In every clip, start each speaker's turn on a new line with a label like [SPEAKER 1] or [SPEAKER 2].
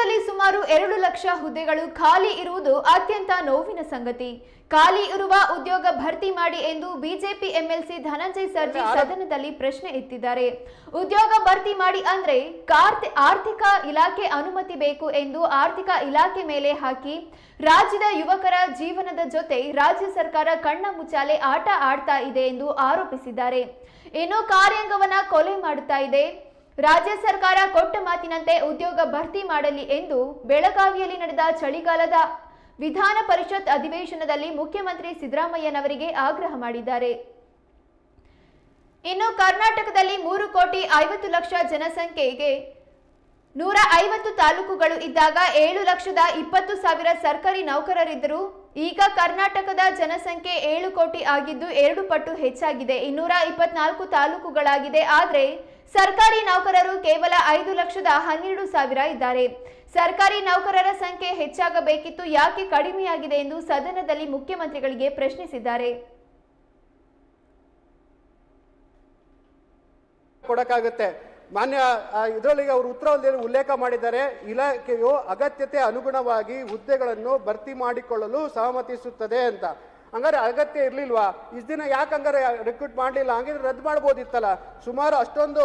[SPEAKER 1] ರಾಜ್ಯದಲ್ಲಿ ಸುಮಾರು ಎರಡು ಲಕ್ಷ ಹುದ್ದೆಗಳು ಖಾಲಿ ಇರುವುದು ಅತ್ಯಂತ ನೋವಿನ ಸಂಗತಿ. ಖಾಲಿ ಇರುವ ಉದ್ಯೋಗ ಭರ್ತಿ ಮಾಡಿ ಎಂದು ಬಿಜೆಪಿ ಎಂಎಲ್ಸಿ ಧನಂಜಯ್ ಸರ್ಜಿ ಸದನದಲ್ಲಿ ಪ್ರಶ್ನೆ ಎತ್ತಿದ್ದಾರೆ. ಉದ್ಯೋಗ ಭರ್ತಿ ಮಾಡಿ ಅಂದ್ರೆ ಆರ್ಥಿಕ ಇಲಾಖೆ ಅನುಮತಿ ಬೇಕು ಎಂದು ಆರ್ಥಿಕ ಇಲಾಖೆ ಮೇಲೆ ಹಾಕಿ. ರಾಜ್ಯದ ಯುವಕರ ಜೀವನದ ಜೊತೆ ರಾಜ್ಯ ಸರ್ಕಾರ ಕಣ್ಣ ಮುಚ್ಚಾಲೆ ಆಟ ಆಡ್ತಾ ಇದೆ ಎಂದು ಆರೋಪಿಸಿದ್ದಾರೆ. ಇನ್ನು ಕಾರ್ಯಾಂಗವನ್ನ ಕೊಲೆ ಮಾಡುತ್ತಾ ಇದೆ. ರಾಜ್ಯ ಸರ್ಕಾರ ಕೊಟ್ಟ ಮಾತಿನಂತೆ ಉದ್ಯೋಗ ಭರ್ತಿ ಮಾಡಲಿ ಎಂದು ಬೆಳಗಾವಿಯಲ್ಲಿ ನಡೆದ ಚಳಿಗಾಲದ ವಿಧಾನ ಪರಿಷತ್ ಅಧಿವೇಶನದಲ್ಲಿ ಮುಖ್ಯಮಂತ್ರಿ ಸಿದ್ದರಾಮಯ್ಯನವರಿಗೆ ಆಗ್ರಹ ಮಾಡಿದ್ದಾರೆ. ಇನ್ನು ಕರ್ನಾಟಕದಲ್ಲಿ ಮೂರು ಕೋಟಿ ಐವತ್ತು ಲಕ್ಷ ಜನಸಂಖ್ಯೆಗೆ ನೂರ ಐವತ್ತು ತಾಲೂಕುಗಳು ಇದ್ದಾಗ ಏಳು ಲಕ್ಷದ ಇಪ್ಪತ್ತು ಸಾವಿರ ಸರ್ಕಾರಿ ನೌಕರರಿದ್ದರು. ಈಗ ಕರ್ನಾಟಕದ ಜನಸಂಖ್ಯೆ ಏಳು ಕೋಟಿ ಆಗಿದ್ದು ಎರಡು ಪಟ್ಟು ಹೆಚ್ಚಾಗಿದೆ. ಇನ್ನೂರ ಇಪ್ಪತ್ನಾಲ್ಕು ತಾಲೂಕುಗಳಾಗಿದೆ. ಆದರೆ ಸರ್ಕಾರಿ ನೌಕರರು ಕೇವಲ ಐದು ಲಕ್ಷದ ಹನ್ನೆರಡು ಸಾವಿರ ಇದ್ದಾರೆ. ಸರ್ಕಾರಿ ನೌಕರರ ಸಂಖ್ಯೆ ಹೆಚ್ಚಾಗಬೇಕಿತ್ತು, ಯಾಕೆ ಕಡಿಮೆಯಾಗಿದೆ ಎಂದು ಸದನದಲ್ಲಿ ಮುಖ್ಯಮಂತ್ರಿಗಳಿಗೆ ಪ್ರಶ್ನಿಸಿದ್ದಾರೆ.
[SPEAKER 2] ಕೊಡಕ್ಕಾಗುತ್ತೆ. ಮಾನ್ಯ ಇದರಲ್ಲಿ ಅವರು ಉತ್ತರದಲ್ಲಿ ಉಲ್ಲೇಖ ಮಾಡಿದ್ದಾರೆ. ಇಲಾಖೆಯು ಅಗತ್ಯತೆ ಅನುಗುಣವಾಗಿ ಹುದ್ದೆಗಳನ್ನು ಭರ್ತಿ ಮಾಡಿಕೊಳ್ಳಲು ಸಹಮತಿಸುತ್ತದೆ ಅಂತ. ಹಂಗಾರೆ ಅಗತ್ಯ ಇರ್ಲಿಲ್ವಾ? ಇಷ್ಟು ದಿನ ಯಾಕೆ ಹಂಗಾರೆ ರಿಕ್ರೂಟ್ ಮಾಡಲಿಲ್ಲ? ಹಂಗಿದ್ರೆ ರದ್ದು ಮಾಡ್ಬೋದಿತ್ತಲ್ಲ. ಸುಮಾರು ಅಷ್ಟೊಂದು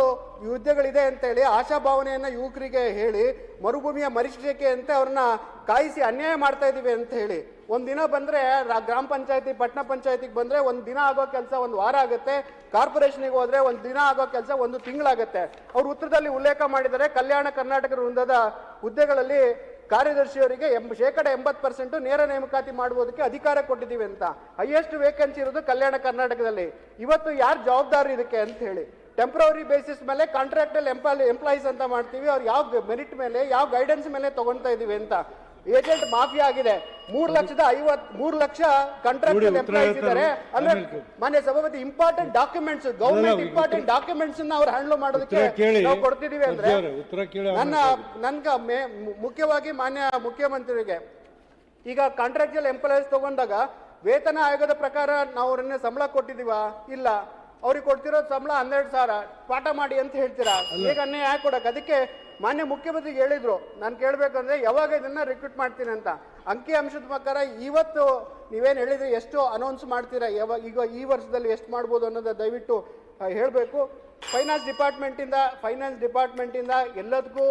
[SPEAKER 2] ಯುದ್ಧಗಳಿದೆ ಅಂತ ಹೇಳಿ ಆಶಾಭಾವನೆಯನ್ನ ಯುವಕರಿಗೆ ಹೇಳಿ, ಮರುಭೂಮಿಯ ಮರಿಷಿಕೆ ಅಂತ ಅವ್ರನ್ನ ಕಾಯಿಸಿ ಅನ್ಯಾಯ ಮಾಡ್ತಾ ಇದ್ದೀವಿ ಅಂತ ಹೇಳಿ. ಒಂದು ದಿನ ಬಂದ್ರೆ ಗ್ರಾಮ ಪಂಚಾಯತಿ, ಪಟ್ಟಣ ಪಂಚಾಯತಿಗೆ ಬಂದ್ರೆ ಒಂದು ದಿನ ಆಗೋ ಕೆಲಸ ಒಂದು ವಾರ ಆಗುತ್ತೆ. ಕಾರ್ಪೊರೇಷನಿಗೆ ಹೋದರೆ ಒಂದು ದಿನ ಆಗೋ ಕೆಲಸ ಒಂದು ತಿಂಗಳಾಗುತ್ತೆ ಅವ್ರು ಉತ್ತರದಲ್ಲಿ ಉಲ್ಲೇಖ ಮಾಡಿದರೆ ಕಲ್ಯಾಣ ಕರ್ನಾಟಕ ವೃಂದದ ಹುದ್ದೆಗಳಲ್ಲಿ ಕಾರ್ಯದರ್ಶಿಯವರಿಗೆ ಎಂಬ ಶೇಕಡ ಎಂಬತ್ತು ಪರ್ಸೆಂಟು ನೇರ ನೇಮಕಾತಿ ಮಾಡುವುದಕ್ಕೆ ಅಧಿಕಾರ ಕೊಟ್ಟಿದ್ದೀವಿ ಅಂತ. ಹೈಯೆಸ್ಟ್ ವೇಕೆನ್ಸಿ ಇರೋದು ಕಲ್ಯಾಣ ಕರ್ನಾಟಕದಲ್ಲಿ. ಇವತ್ತು ಯಾರು ಜವಾಬ್ದಾರಿ ಇದಕ್ಕೆ ಅಂತ ಹೇಳಿ. ಟೆಂಪ್ರವರಿ ಬೇಸಿಸ್ ಮೇಲೆ ಕಾಂಟ್ರಾಕ್ಟಲ್ ಎಂಪ್ಲಾಯ್ ಎಂಪ್ಲಾಯೀಸ್ ಅಂತ ಮಾಡ್ತೀವಿ. ಅವ್ರು ಯಾವ ಮೆರಿಟ್ ಮೇಲೆ, ಯಾವ ಗೈಡೆನ್ಸ್ ಮೇಲೆ ತೊಗೊಳ್ತಾ ಇದೀವಿ ಅಂತ. ಏಜೆಂಟ್ ಮಾಫಿಯಾ ಆಗಿದೆ. ಮೂರ್ ಲಕ್ಷದ ಐವತ್ ಮೂರ್ ಲಕ್ಷ
[SPEAKER 3] ಕಾಂಟ್ರಾಕ್ಟ್
[SPEAKER 2] ಎಂಪ್ಲಾಯೀಸ್ ಇದ್ದಾರೆ. ಅಂದ್ರೆ ಮಾನ್ಯ ಸಭಾಪತಿ important documents government important documents ಅವ್ರು ಹ್ಯಾಂಡಲ್ ಮಾಡೋದಕ್ಕೆ. ನಾವು ಕೊಡ್ತಿದೀವಿ ಅಂದ್ರೆ ನನ್ನ ನನ್ಗ ಮುಖ್ಯವಾಗಿ ಮಾನ್ಯ ಮುಖ್ಯಮಂತ್ರಿಗೆ ಈಗ ಕಾಂಟ್ರಾಕ್ಚುಯಲ್ ಎಂಪ್ಲಾಯೀಸ್ ತಗೊಂಡಾಗ ವೇತನ ಆಯೋಗದ ಪ್ರಕಾರ ನಾವು ಅವ್ರನ್ನ ಸಂಬಳ ಕೊಟ್ಟಿದೀವ ಇಲ್ಲ. ಅವ್ರಿಗೆ ಕೊಡ್ತಿರೋ ಸಂಬಳ ಹನ್ನೆರಡು ಸಾವಿರ. ಪಾಠ ಮಾಡಿ ಅಂತ ಹೇಳ್ತೀರಾ? ಈಗ ಅನ್ಯಾಯ ಯಾಕೆ ಕೊಡಕ್ ಅದಕ್ಕೆ ಮಾನ್ಯ ಮುಖ್ಯಮಂತ್ರಿಗೆ ಹೇಳಿದ್ರು. ನಾನು ಕೇಳಬೇಕಂದ್ರೆ ಯಾವಾಗ ಇದನ್ನ ರಿಕ್ರೂಟ್ ಮಾಡ್ತೀನಿ ಅಂತ. ಅಂಕಿ ಅಂಶದ ಪ್ರಕಾರ ಇವತ್ತು ನೀವೇನು ಹೇಳಿದ್ರಿ ಎಷ್ಟು ಅನೌನ್ಸ್ ಮಾಡ್ತೀರಾ? ಯಾವಾಗ ಈಗ ಈ ವರ್ಷದಲ್ಲಿ ಎಷ್ಟು ಮಾಡ್ಬೋದು ಅನ್ನೋದು ದಯವಿಟ್ಟು ಹೇಳಬೇಕು. ಫೈನಾನ್ಸ್ ಡಿಪಾರ್ಟ್ಮೆಂಟಿಂದ ಫೈನಾನ್ಸ್ ಡಿಪಾರ್ಟ್ಮೆಂಟಿಂದ ಎಲ್ಲದಕ್ಕೂ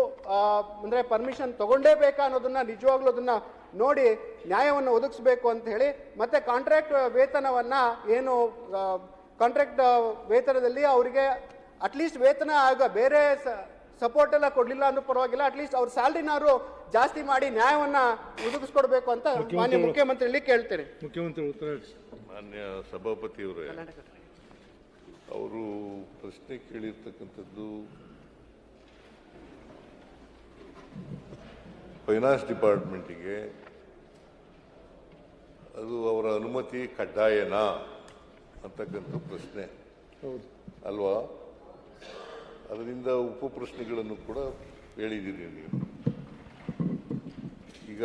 [SPEAKER 2] ಅಂದರೆ ಪರ್ಮಿಷನ್ ತೊಗೊಂಡೇ ಬೇಕಾ ಅನ್ನೋದನ್ನು, ನಿಜವಾಗ್ಲೂ ಅದನ್ನು ನೋಡಿ ನ್ಯಾಯವನ್ನು ಒದಗಿಸ್ಬೇಕು ಅಂತ ಹೇಳಿ, ಮತ್ತು ಕಾಂಟ್ರಾಕ್ಟ್ ವೇತನವನ್ನು ಏನು ಕಾಂಟ್ರಾಕ್ಟ್ ವೇತನದಲ್ಲಿ ಅವರಿಗೆ ಅಟ್ಲೀಸ್ಟ್ ವೇತನ ಆಗ ಬೇರೆ ಸಪೋರ್ಟ್ ಎಲ್ಲ ಕೊಡ್ಲಿಲ್ಲ ಅಂದ್ರೂ ಪರವಾಗಿಲ್ಲ. ಅಟ್ಲೀಸ್ಟ್ ಅವ್ರ ಸ್ಯಾಲ್ರಿನಾರು ಜಾಸ್ತಿ ಮಾಡಿ ನ್ಯಾಯವನ್ನ ಒದಗಿಸ್ಕೊಡ್ಬೇಕು ಅಂತ ಮಾನ್ಯ ಮುಖ್ಯಮಂತ್ರಿಯಲ್ಲಿ ಕೇಳ್ತೇನೆ.
[SPEAKER 3] ಮುಖ್ಯಮಂತ್ರಿ ಉತ್ತರ.
[SPEAKER 4] ಮಾನ್ಯ ಸಭಾಪತಿಯವರೇ ಅವರು ಪ್ರಶ್ನೆ ಕೇಳಿರ್ತಕ್ಕಂಥದ್ದು ಫೈನಾನ್ಸ್ ಡಿಪಾರ್ಟ್ಮೆಂಟಿಗೆ ಅದು ಅವರ ಅನುಮತಿ ಕಡ್ಡಾಯನಾ ಅಂತಕ್ಕಂಥ ಪ್ರಶ್ನೆ.
[SPEAKER 3] ಹೌದು.
[SPEAKER 4] ಅಲ್ವಾ? ಅದರಿಂದ ಉಪ ಪ್ರಶ್ನೆಗಳನ್ನು ಕೂಡ ಹೇಳಿದ್ದೀರಿ ನೀವು. ಈಗ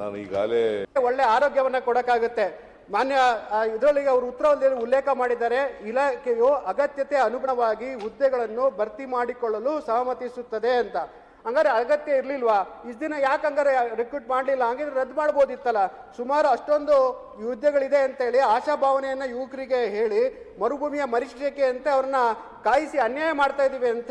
[SPEAKER 4] ನಾನು ಈಗಾಗಲೇ
[SPEAKER 2] ಒಳ್ಳೆ ಆರೋಗ್ಯವನ್ನ ಕೊಡಕ್ಕಾಗುತ್ತೆ. ಮಾನ್ಯ ಇದರಲ್ಲಿ ಅವರು ಉತ್ತರದಲ್ಲಿ ಉಲ್ಲೇಖ ಮಾಡಿದ್ದಾರೆ. ಇಲಾಖೆಯು ಅಗತ್ಯತೆ ಅನುಗುಣವಾಗಿ ಹುದ್ದೆಗಳನ್ನು ಭರ್ತಿ ಮಾಡಿಕೊಳ್ಳಲು ಸಹಮತಿಸುತ್ತದೆ ಅಂತ. ಹಂಗಾರೆ ಅಗತ್ಯ ಇರ್ಲಿಲ್ವಾ? ಇಷ್ಟು ದಿನ ಯಾಕೆ ಹಂಗಾರೆ ರಿಕ್ರೂಟ್ ಮಾಡಲಿಲ್ಲ? ಹಂಗಿದ್ರೆ ರದ್ದು ಮಾಡ್ಬೋದಿತ್ತಲ್ಲ. ಸುಮಾರು ಅಷ್ಟೊಂದು ಯುದ್ಧಗಳಿದೆ ಅಂತ ಹೇಳಿ ಆಶಾಭಾವನೆಯನ್ನ ಯುವಕರಿಗೆ ಹೇಳಿ, ಮರುಭೂಮಿಯ ಮರಿಷಿಕೆ ಅಂತ ಅವ್ರನ್ನ ಕಾಯಿಸಿ ಅನ್ಯಾಯ ಮಾಡ್ತಾ ಇದೀವಿ ಅಂತ